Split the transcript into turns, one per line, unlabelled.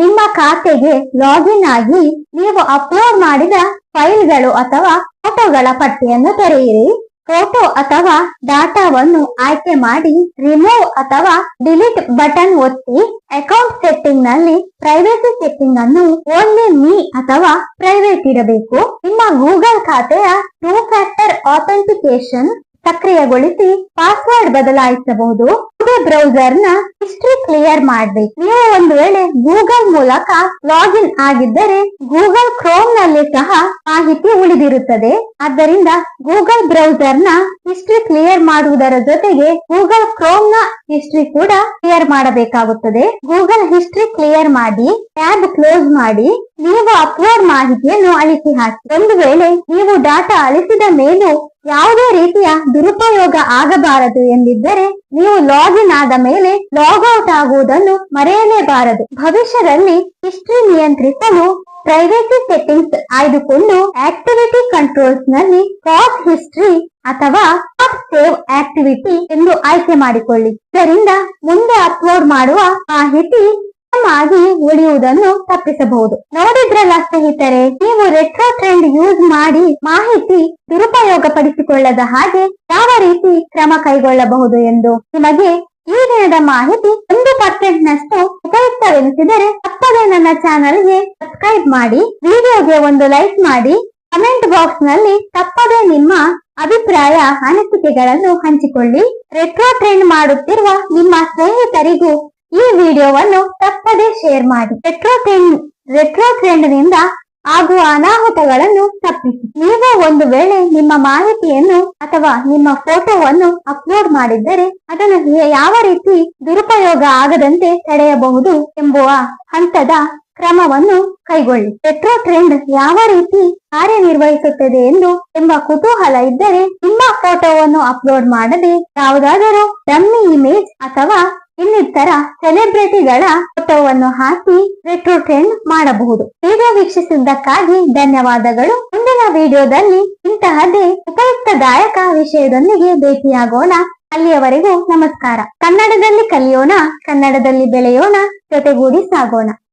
ನಿಮ್ಮ ಖಾತೆಗೆ ಲಾಗಿನ್ ಆಗಿ ನೀವು ಅಪ್ಲೋಡ್ ಮಾಡಿದ ಫೈಲ್ಗಳು ಅಥವಾ ಫೋಟೋಗಳ ಪಟ್ಟಿಯನ್ನು ತೆರೆಯಿರಿ. ಫೋಟೋ ಅಥವಾ ಡಾಟಾವನ್ನು ಆಯ್ಕೆ ಮಾಡಿ ರಿಮೂವ್ ಅಥವಾ ಡಿಲೀಟ್ ಬಟನ್ ಒತ್ತಿ ಅಕೌಂಟ್ ಸೆಟ್ಟಿಂಗ್ನಲ್ಲಿ ಪ್ರೈವೇಸಿ ಸೆಟ್ಟಿಂಗ್ ಅನ್ನು ಓನ್ಲಿ ಮೀ ಅಥವಾ ಪ್ರೈವೇಟ್ ಇಡಬೇಕು. ನಿಮ್ಮ ಗೂಗಲ್ ಖಾತೆಯ ಟೂ ಫ್ಯಾಕ್ಟರ್ ಆಥೆಂಟಿಕೇಶನ್ ಸಕ್ರಿಯಗೊಳಿಸಿ ಪಾಸ್ವರ್ಡ್ ಬದಲಾಯಿಸಬಹುದು. ಬ್ರೌಸರ್ನ ಹಿಸ್ಟ್ರಿ ಕ್ಲಿಯರ್ ಮಾಡಬೇಕು. ನೀವು ಒಂದು ವೇಳೆ ಗೂಗಲ್ ಮೂಲಕ ಲಾಗಿನ್ ಆಗಿದ್ದರೆ ಗೂಗಲ್ ಕ್ರೋಮ್ನಲ್ಲಿ ಸಹ ಮಾಹಿತಿ ಉಳಿದಿರುತ್ತದೆ. ಆದ್ದರಿಂದ ಗೂಗಲ್ ಬ್ರೌಸರ್ನ ಹಿಸ್ಟ್ರಿ ಕ್ಲಿಯರ್ ಮಾಡುವುದರ ಜೊತೆಗೆ ಗೂಗಲ್ ಕ್ರೋಮ್ನ ಹಿಸ್ಟ್ರಿ ಕೂಡ ಕ್ಲಿಯರ್ ಮಾಡಬೇಕಾಗುತ್ತದೆ. ಗೂಗಲ್ ಹಿಸ್ಟ್ರಿ ಕ್ಲಿಯರ್ ಮಾಡಿ, ಟ್ಯಾಬ್ ಕ್ಲೋಸ್ ಮಾಡಿ ನೀವು ಅಪ್ಲೋಡ್ ಮಾಹಿತಿಯನ್ನು ಅಳಿಸಿ ಹಾಕಿ ಒಂದು ವೇಳೆ ನೀವು ಡಾಟಾ ಅಳಿಸಿದ ಮೇಲೂ ಯಾವುದೇ ರೀತಿಯ ದುರುಪಯೋಗ ಆಗಬಾರದು ಎಂದಿದ್ದರೆ ನೀವು ಲಾಗಿನ್ ಆದ ಮೇಲೆ ಲಾಗ್ಔಟ್ ಆಗುವುದನ್ನು ಮರೆಯಲೇಬಾರದು. ಭವಿಷ್ಯದಲ್ಲಿ ಹಿಸ್ಟ್ರಿ ನಿಯಂತ್ರಿಸಲು ಪ್ರೈವೇಸಿ ಸೆಟ್ಟಿಂಗ್ಸ್ ಆಯ್ದುಕೊಂಡು ಆಕ್ಟಿವಿಟಿ ಕಂಟ್ರೋಲ್ಸ್ನಲ್ಲಿ ಕಾಪ್ ಹಿಸ್ಟ್ರಿ ಅಥವಾ ಸೇವ್ ಆಕ್ಟಿವಿಟಿ ಎಂದು ಆಯ್ಕೆ ಮಾಡಿಕೊಳ್ಳಿ. ಇದರಿಂದ ಮುಂದೆ ಅಪ್ಲೋಡ್ ಮಾಡುವ ಮಾಹಿತಿ ಆಗಿ ಉಳಿಯುವುದನ್ನು ತಪ್ಪಿಸಬಹುದು. ನೋಡಿದ್ರಲ್ಲ ಸ್ನೇಹಿತರೆ, ನೀವು ರೆಟ್ರೋ ಟ್ರೆಂಡ್ ಯೂಸ್ ಮಾಡಿ ಮಾಹಿತಿ ದುರುಪಯೋಗ ಪಡಿಸಿಕೊಳ್ಳದ ಹಾಗೆ ಯಾವ ರೀತಿ ಕ್ರಮ ಕೈಗೊಳ್ಳಬಹುದು ಎಂದು ನಿಮಗೆ ಈ ದಿನದ ಮಾಹಿತಿ ಒಂದು ಪರ್ಸೆಂಟ್ ನಷ್ಟು ಉಪಯುಕ್ತವೆನಿಸಿದರೆ ತಪ್ಪದೇ ನನ್ನ ಚಾನಲ್ಗೆ ಸಬ್ಸ್ಕ್ರೈಬ್ ಮಾಡಿ, ವಿಡಿಯೋಗೆ ಒಂದು ಲೈಕ್ ಮಾಡಿ ಕಮೆಂಟ್ ಬಾಕ್ಸ್ನಲ್ಲಿ ತಪ್ಪದೆ ನಿಮ್ಮ ಅಭಿಪ್ರಾಯ, ಅನಿಸಿಕೆಗಳನ್ನು ಹಂಚಿಕೊಳ್ಳಿ. ರೆಟ್ರೋ ಟ್ರೆಂಡ್ ಮಾಡುತ್ತಿರುವ ನಿಮ್ಮ ಸ್ನೇಹಿತರಿಗೂ ಈ ವಿಡಿಯೋವನ್ನು ತಪ್ಪದೆ ಶೇರ್ ಮಾಡಿ. ರೆಟ್ರೋ ಟ್ರೆಂಡ್ ರೆಟ್ರೋ ಟ್ರೆಂಡ್ನಿಂದ ಆಗುವ ಅನಾಹುತಗಳನ್ನು ತಪ್ಪಿಸಿ. ನೀವು ಒಂದು ವೇಳೆ ನಿಮ್ಮ ಮಾಹಿತಿಯನ್ನು ಅಥವಾ ನಿಮ್ಮ ಫೋಟೋವನ್ನು ಅಪ್ಲೋಡ್ ಮಾಡಿದ್ದರೆ ಅದನ್ನು ಯಾವ ರೀತಿ ದುರುಪಯೋಗ ಆಗದಂತೆ ತಡೆಯಬಹುದು ಎಂಬುವ ಹಂತದ ಕ್ರಮವನ್ನು ಕೈಗೊಳ್ಳಿ. ಪೆಟ್ರೋ ಟ್ರೆಂಡ್ ಯಾವ ರೀತಿ ಕಾರ್ಯನಿರ್ವಹಿಸುತ್ತದೆ ಎಂದು ಎಂಬ ಕುತೂಹಲ ಇದ್ದರೆ ನಿಮ್ಮ ಫೋಟೋವನ್ನು ಅಪ್ಲೋಡ್ ಮಾಡದೆ ಯಾವುದಾದರೂ ಡಮ್ಮಿ ಇಮೇಜ್ ಅಥವಾ ಇನ್ನಿತರ ಸೆಲೆಬ್ರಿಟಿಗಳ ಫೋಟೋವನ್ನು ಹಾಕಿ ರೆಟ್ರೋ ಮಾಡಬಹುದು. ವಿಡಿಯೋ ವೀಕ್ಷಿಸಿದ್ದಕ್ಕಾಗಿ ಧನ್ಯವಾದಗಳು. ಮುಂದಿನ ವಿಡಿಯೋದಲ್ಲಿ ಇಂತಹದೇ ಉಪಯುಕ್ತದಾಯಕ ವಿಷಯದೊಂದಿಗೆ ಭೇಟಿಯಾಗೋಣ. ಅಲ್ಲಿಯವರೆಗೂ ನಮಸ್ಕಾರ. ಕನ್ನಡದಲ್ಲಿ ಕಲಿಯೋಣ, ಕನ್ನಡದಲ್ಲಿ ಬೆಳೆಯೋಣ, ಜೊತೆಗೂಡಿ ಸಾಗೋಣ.